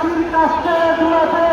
প্রাচীন কাস্টে দূরতে